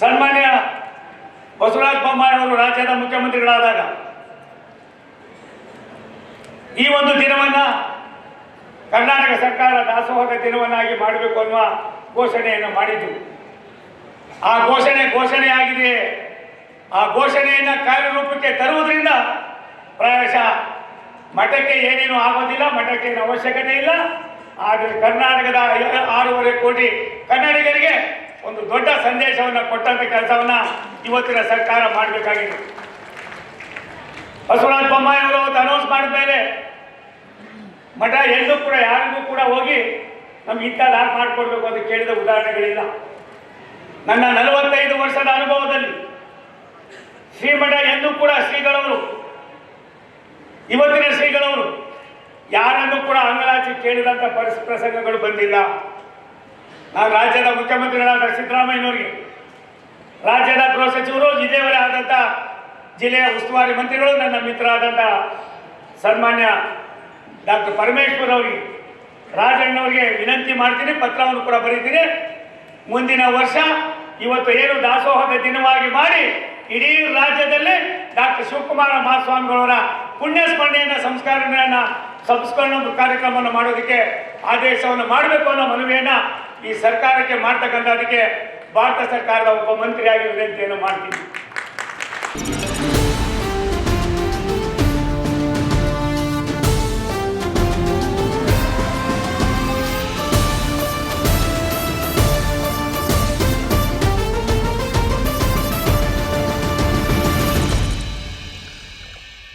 ಸನ್ಮಾನ್ಯ ಬಸವರಾಜ ಬೊಮ್ಮಾಯಿ ಅವರು ರಾಜ್ಯದ ಮುಖ್ಯಮಂತ್ರಿಗಳಾದಾಗ ಈ ಒಂದು ದಿನವನ್ನ ಕರ್ನಾಟಕ ಸರ್ಕಾರ ದಾಸೋಹದ ದಿನವನ್ನಾಗಿ ಮಾಡಬೇಕು ಅನ್ನುವ ಘೋಷಣೆಯನ್ನು ಮಾಡಿದ್ದು. ಆ ಘೋಷಣೆ ಘೋಷಣೆಯಾಗಿದೆ. ಆ ಘೋಷಣೆಯನ್ನ ಕಾರ್ಯರೂಪಕ್ಕೆ ತರುವುದರಿಂದ ಪ್ರಾಯಶಃ ಮಠಕ್ಕೆ ಏನೇನು ಆಗೋದಿಲ್ಲ, ಮಠಕ್ಕೆ ಏನು ಅವಶ್ಯಕತೆ ಇಲ್ಲ. ಆದರೆ ಕರ್ನಾಟಕದ ಆರೂವರೆ ಕೋಟಿ ಕನ್ನಡಿಗರಿಗೆ ಒಂದು ದೊಡ್ಡ ಸಂದೇಶವನ್ನು ಕೊಟ್ಟಂತ ಕೆಲಸವನ್ನ ಇವತ್ತಿನ ಸರ್ಕಾರ ಮಾಡಬೇಕಾಗಿದೆ. ಬಸವರಾಜ ಬೊಮ್ಮಾಯಿ ಅವರು ಅವತ್ತು ಅನೌನ್ಸ್ ಮಾಡಿದ ಮೇಲೆ ಮಠ ಎಲ್ಲೂ ಕೂಡ ಯಾರಿಗೂ ಕೂಡ ಹೋಗಿ ನಮ್ಗೆ ಇಂಥ ದಾರಿ ಮಾಡಿಕೊಡ್ಬೇಕು ಅಂತ ಕೇಳಿದ ಉದಾಹರಣೆಗಳಿಲ್ಲ. ನನ್ನ ನಲವತ್ತೈದು ವರ್ಷದ ಅನುಭವದಲ್ಲಿ ಶ್ರೀಮಠ ಎಂದೂ ಕೂಡ ಶ್ರೀಗಳವರು, ಇವತ್ತಿನ ಶ್ರೀಗಳವರು ಯಾರನ್ನು ಕೂಡ ಅಂಗಲಾಚಿ ಕೇಳಿದಂಥ ಪರಿಸ್ ಪ್ರಸಂಗಗಳು ಬಂದಿಲ್ಲ. ನಾನು ರಾಜ್ಯದ ಮುಖ್ಯಮಂತ್ರಿಗಳಾದ ಸಿದ್ದರಾಮಯ್ಯನವರಿಗೆ, ರಾಜ್ಯದ ಗೃಹ ಸಚಿವರು ಇದೇವರೇ ಆದಂಥ ಜಿಲ್ಲೆಯ ಉಸ್ತುವಾರಿ ಮಂತ್ರಿಗಳು, ನನ್ನ ಮಿತ್ರ ಆದಂತಹ ಸನ್ಮಾನ್ಯ ಡಾಕ್ಟರ್ ಪರಮೇಶ್ವರ್ ಅವರಿಗೆ ರಾಜಣ್ಣವರಿಗೆ ವಿನಂತಿ ಮಾಡ್ತೀನಿ, ಪತ್ರವನ್ನು ಕೂಡ ಬರೀತೀನಿ. ಮುಂದಿನ ವರ್ಷ ಇವತ್ತು ಏನು ದಾಸೋಹದ ದಿನವಾಗಿ ಮಾಡಿ ಇಡೀ ರಾಜ್ಯದಲ್ಲಿ ಡಾಕ್ಟರ್ ಶಿವಕುಮಾರ ಮಹಾಸ್ವಾಮಿಗಳವರ ಪುಣ್ಯ ಸ್ಮರಣೆಯನ್ನ ಸಂಸ್ಕರಣೆಯನ್ನ ಸಂಸ್ಕರಣ ಕಾರ್ಯಕ್ರಮವನ್ನು ಮಾಡೋದಕ್ಕೆ ಆದೇಶವನ್ನು ಮಾಡಬೇಕು ಅನ್ನೋ ಮನವಿಯನ್ನ ಈ ಸರ್ಕಾರಕ್ಕೆ ಮಾಡ್ತಕ್ಕಂಥ ಅದಕ್ಕೆ ಭಾರತ ಸರ್ಕಾರದ ಒಬ್ಬ ಮಂತ್ರಿಯಾಗಿ ವಿನಂತಿಯನ್ನು ಮಾಡ್ತೀನಿ.